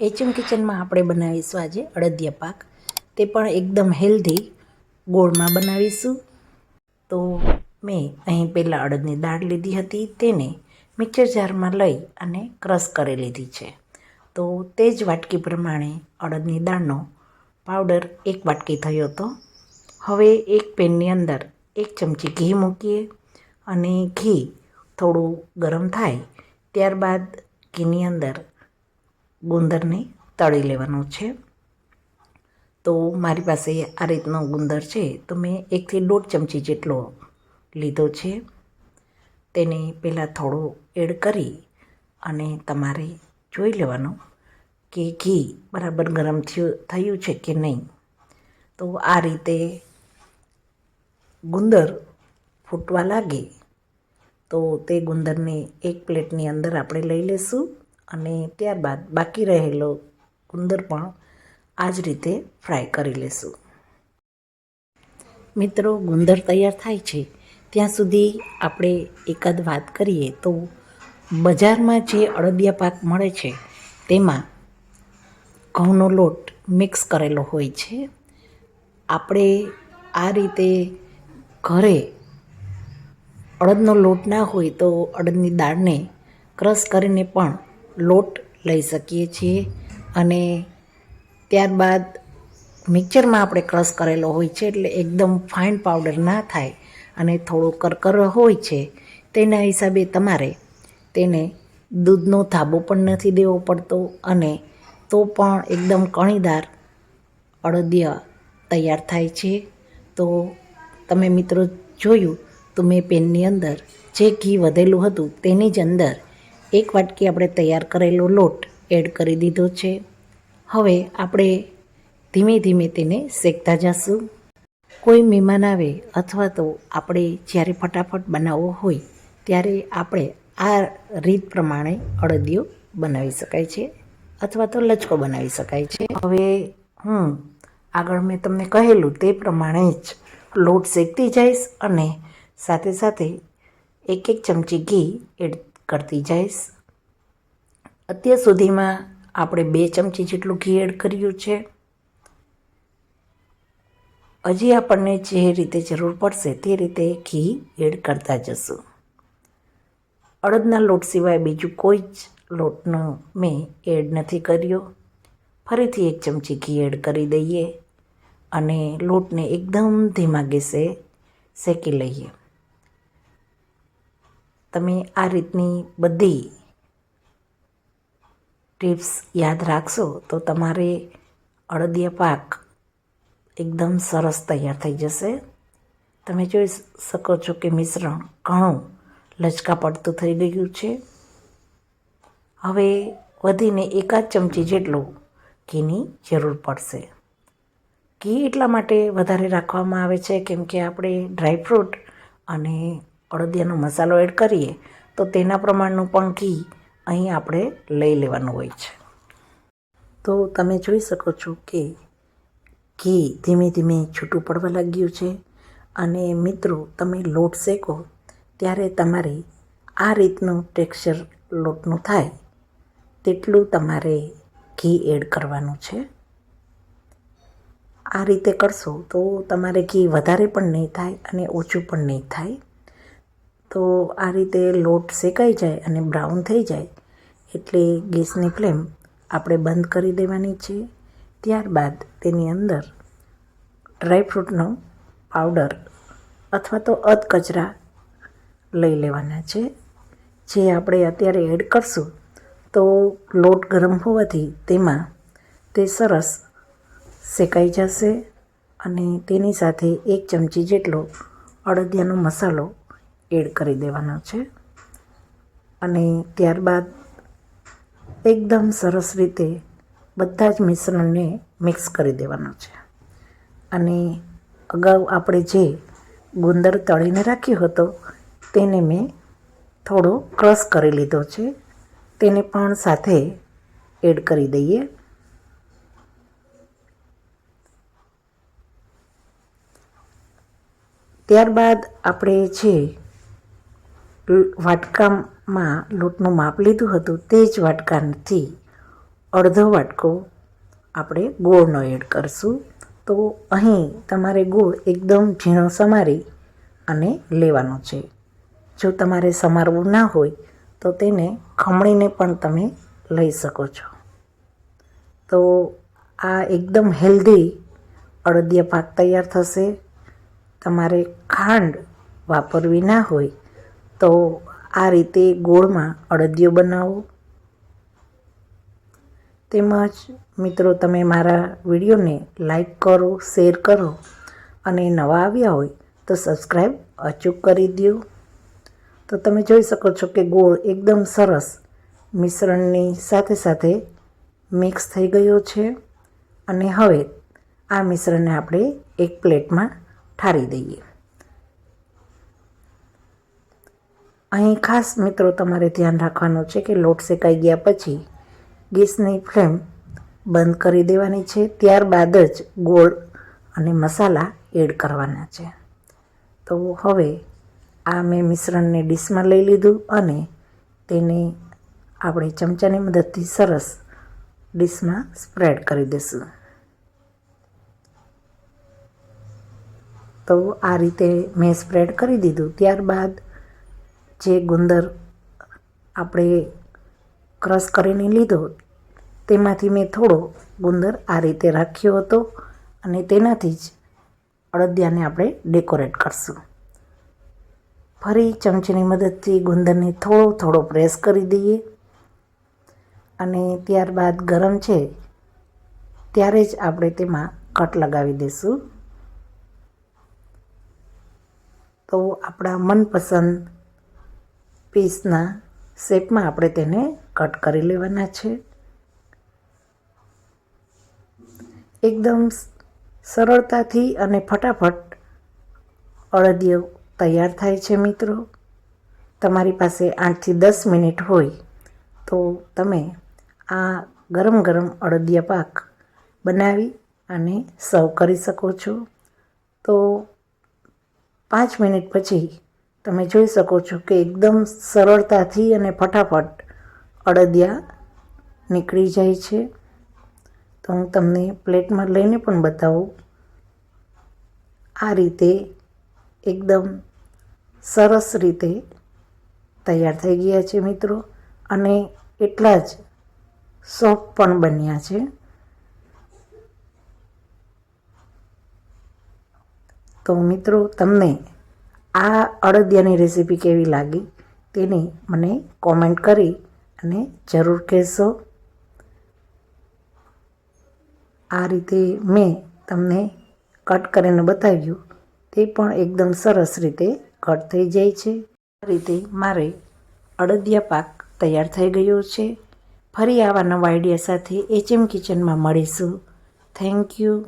HM કિચનમાં આપણે બનાવીશું આજે અડદિયા પાક. તે પણ એકદમ હેલ્ધી ગોળમાં બનાવીશું. તો મેં અહીં પહેલાં અડદની દાળ લીધી હતી, તેને મિક્સર જારમાં લઈ અને ક્રશ કરી લીધી છે. તો તે જ વાટકી પ્રમાણે અડદની દાળનો પાવડર એક વાટકી થયો હતો. હવે એક પેનની અંદર એક ચમચી ઘી મૂકીએ અને ઘી થોડું ગરમ થાય ત્યારબાદ ઘીની અંદર ગુંદરને તળી લેવાનું છે. તો મારી પાસે આ રીતનો ગુંદર છે. તો મેં એકથી દોઢ ચમચી જેટલો લીધો છે. તેને પહેલાં થોડો એડ કરી અને તમારે જોઈ લેવાનું કે ઘી બરાબર ગરમ થયું છે કે નહીં. તો આ રીતે ગુંદર ફૂટવા લાગે તો તે ગુંદરને એક પ્લેટની અંદર આપણે લઈ લેશું. અને ત્યારબાદ બાકી રહેલો ગુંદર પણ આ જ રીતે ફ્રાય કરી લેશું. મિત્રો, ગુંદર તૈયાર થાય છે. ત્યાં સુધી આપણે એકાદ વાત કરીએ તો બજારમાં જે અડદિયા પાક મળે છે, તેમાં ઘઉંનો લોટ મિક્સ કરેલો હોય છે. આપણે આ રીતે ઘરે અડદનો લોટ ના હોય તો અડદની દાળને ક્રશ કરીને પણ લોટ લઈ શકીએ છીએ અને ત્યારબાદ મિક્સરમાં આપણે ક્રશ કરેલો હોય છે એટલે એકદમ ફાઇન પાવડર ના થાય અને થોડો કરકરો હોય છે, તેના હિસાબે તમારે તેને દૂધનો ધાબો પણ નથી દેવો પડતો અને તો પણ એકદમ કણીદાર અડદિયા તૈયાર થાય છે. તો તમે મિત્રો જોયું તો મેં પેનની અંદર જે ઘી વધેલું હતું તેની જ અંદર એક વાટકી આપણે તૈયાર કરેલો લોટ એડ કરી દીધો છે. હવે આપણે ધીમે ધીમે તેને શેકતા જશું. કોઈ મહેમાન આવે અથવા તો આપણે જ્યારે ફટાફટ બનાવવો હોય, ત્યારે આપણે આ રીત પ્રમાણે અડદિયો બનાવી શકાય છે અથવા તો લચકો બનાવી શકાય છે. હવે હું આગળ મેં તમને કહેલું તે પ્રમાણે જ લોટ શેકતી જઈશ અને સાથે સાથે એક એક ચમચી ઘી એડ કરતી જઈશ. અત્યાર સુધીમાં આપણે બે ચમચી જેટલું ઘી એડ કર્યું છે. હજી આપણને જે રીતે જરૂર પડશે તે રીતે ઘી એડ કરતા જશું. અડદના લોટ સિવાય બીજું કોઈ જ લોટનો મેં એડ નથી કર્યો. ફરીથી એક ચમચી ઘી એડ કરી દઈએ અને લોટને એકદમ ધીમા ગેસે શેકી લઈએ. તમે આ રીતની બધી ટિપ્સ યાદ રાખશો તો તમારે અડદિયા પાક એકદમ સરસ તૈયાર થઈ જશે. તમે જોઈ શકો છો કે મિશ્રણ ઘણું લચકા પડતું થઈ ગયું છે. હવે વધીને એકાદ ચમચી જેટલું ઘીની જરૂર પડશે. ઘી એટલા માટે વધારે રાખવામાં આવે છે કેમ કે આપણે ડ્રાયફ્રૂટ અને અડદિયાનો મસાલો એડ કરીએ, તો તેના પ્રમાણનું પણ ઘી અહીં આપણે લઈ લેવાનું હોય છે. તો તમે જોઈ શકો છો કે ઘી ધીમે ધીમે છૂટું પડવા લાગ્યું છે અને મિત્રો, તમે લોટ શેકો ત્યારે તમારે આ રીતનું ટેક્સચર લોટનું થાય તેટલું તમારે ઘી એડ કરવાનું છે. આ રીતે કરશો તો તમારે ઘી વધારે પણ નહીં થાય અને ઓછું પણ નહીં થાય. તો આ રીતે લોટ શેકાઈ જાય અને બ્રાઉન થઈ જાય એટલે ગેસની ફ્લેમ આપણે બંધ કરી દેવાની છે. ત્યારબાદ તેની અંદર ડ્રાયફ્રૂટનો પાવડર અથવા તો અધ કચરા લઈ લેવાના છે. જે આપણે અત્યારે એડ કરશું તો લોટ ગરમ હોવાથી તેમાં તે સરસ શેકાઈ જશે અને તેની સાથે એક ચમચી જેટલો અડદિયાનો મસાલો એડ કરી દેવાનો છે. અને ત્યારબાદ એકદમ સરસ રીતે બધા જ મિશ્રણને મિક્સ કરી દેવાનું છે. અને અગાઉ આપણે જે ગુંદર તળીને રાખ્યો હતો, તેને મેં થોડો ક્રશ કરી લીધો છે. તેને પણ સાથે એડ કરી દઈએ. ત્યારબાદ આપણે જે વાટકામાં લોટનું માપ લીધું હતું તે જ વાટકાથી અડધો વાટકો આપણે ગોળનો એડ કરશું. તો અહીં તમારે ગોળ એકદમ ઝીણો સમારી અને લેવાનો છે. જો તમારે સમારવું ના હોય તો તેને ખમણીને પણ તમે લઈ શકો છો. તો આ એકદમ હેલ્ધી અડદિયા પાક તૈયાર થશે. તમારે ખાંડ વાપરવી ના હોય તો આ રીતે ગોળમાં અડદિયો બનાવો. તેમજ મિત્રો, તમે મારા વિડીયોને લાઈક કરો, શેર કરો અને નવા આવ્યા હોય તો સબસ્ક્રાઈબ અચૂક કરી દો તો તમે જોઈ શકો છો કે ગોળ એકદમ સરસ મિશ્રણની સાથે સાથે મિક્સ થઈ ગયો છે. અને હવે આ મિશ્રણને આપણે એક પ્લેટમાં ઠારી દઈએ. અહીં ખાસ મિત્રો તમારે ધ્યાન રાખવાનું છે કે લોટ શેકાઈ ગયા પછી ગેસની ફ્લેમ બંધ કરી દેવાની છે. ત્યારબાદ જ ગોળ અને મસાલા એડ કરવાના છે. તો હવે આ મેં મિશ્રણને ડીશમાં લઈ લીધું અને તેને આપણે ચમચાની મદદથી સરસ ડીશમાં સ્પ્રેડ કરી દઈશું. તો આ રીતે મેં સ્પ્રેડ કરી દીધું. ત્યારબાદ જે ગુંદર આપણે ક્રશ કરીને લીધો, તેમાંથી મેં થોડો ગુંદર આ રીતે રાખ્યો હતો અને તેનાથી જ અડદિયાને આપણે ડેકોરેટ કરશું. ફરી ચમચીની મદદથી ગુંદરને થોડો થોડો પ્રેસ કરી દઈએ અને ત્યારબાદ ગરમ છે ત્યારે જ આપણે તેમાં કટ લગાવી દઈશું તો આપણા મનપસંદ પીસના શેપમાં આપણે તેને કટ કરી લેવાના છે. એકદમ સરળતાથી અને ફટાફટ અડદિયો તૈયાર થાય છે મિત્રો. તમારી પાસે આઠથી દસ મિનિટ હોય તો તમે આ ગરમ ગરમ અડદિયા પાક બનાવી અને સર્વ કરી શકો છો. તો પાંચ મિનિટ પછી તમે જોઈ શકો છો કે એકદમ સરળતાથી અને ફટાફટ અડદિયા નીકળી જાય છે. તો હું તમને પ્લેટમાં લઈને પણ બતાવું. આ રીતે એકદમ સરસ રીતે તૈયાર થઈ ગયા છે મિત્રો. અને એટલા જ સોફ્ટ પણ બન્યા છે. તો મિત્રો, તમને આ અડદિયાની રેસીપી કેવી લાગી તેની મને કોમેન્ટ કરી અને જરૂર કહેશો. આ રીતે મેં તમને કટ કરીને બતાવ્યું તે પણ એકદમ સરસ રીતે કટ થઈ જાય છે. આ રીતે મારે અડદિયા પાક તૈયાર થઈ ગયો છે. ફરી આવા નવા આઈડિયા સાથે એચએમ કિચનમાં મળીશું. Thank you